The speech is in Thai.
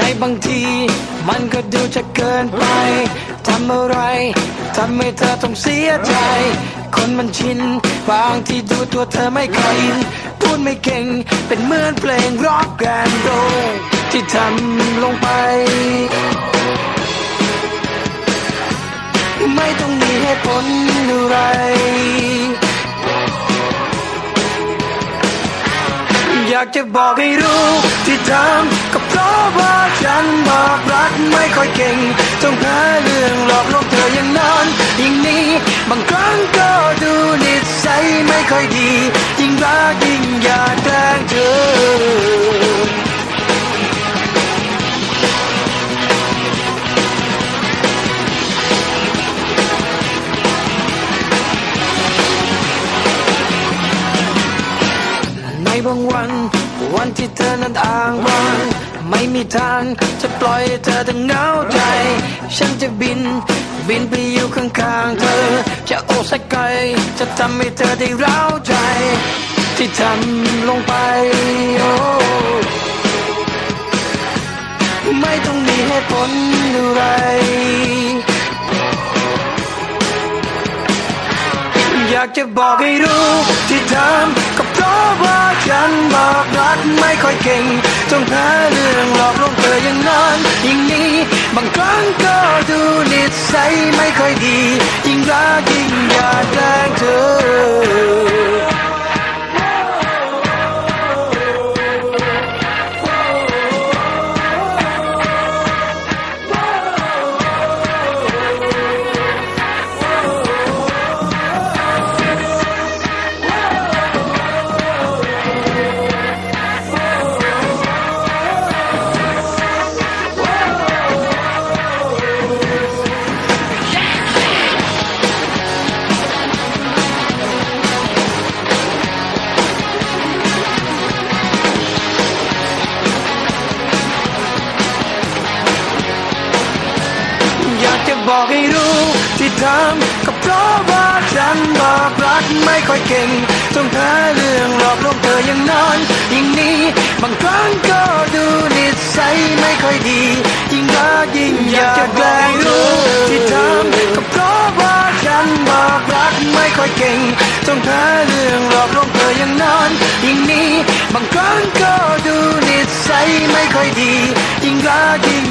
ในบางที มันก็ดูจะเกินไปทำอะไรทำให้เธอต้องเสียใจ คนมันชิน บางทีดูตัวเธอไม่ค่อยอิน พูดไม่เก่ง เป็นเหมือนเพลงร็อกแอนด์โรที่ทำลงไป ไม่ต้องมีเหตุผลอะไรอยากจะบอกให้รู้ที่ทำก็ เพราะว่าฉันบอกรักไม่ค่อยเก่งต้องหาเรื่องหลอกลวงเธออย่างนั้นอย่างนี้บางครั้งก็ดูนิสัยไม่ค่อยดียิ่งรักยิ่งอยาก บางวัน วันที่เธอนั้นอ้างว้างไม่มีทางจะปล่อยเธอต้งเหงาใจ ฉันจะบิน บินไปอยู่ข้างๆเธอ จะโอบสักไกล จะทำให้เธอได้ร้าวใจ ที่ทำลงไปโอ้ไม่ต้องมีเหตุผลอะไรอยากจะบอกให้รู้ที่ทำก็เพราะว่า ฉันบอกรักไม่ค่อยเก่งจงหาเรื่องหลอกลวงเธออย่างนั้นอย่างนี้บางครั้งก็ บอกให้รู้ที่ทำก็เพราะว่าฉันบอกรักไม่ค่อยเก่งต้องหาเรื่องหลอกลวงเธออย่างนั้นอย่างนี้บางครั้งก็ดูนิสัยไม่ค่อยดียิ่งรักยิ่งอยากจะแกล้งรู้ที่ทำก็เพราะว่าฉันบอกรักไม่ค่อยเก่งต้องหาเรื่องหลอกลวงเธออย่างนั้นอย่างนี้บางครั้งก็ดูนิสัยไม่ค่อยดียิ่งรักยิ่ง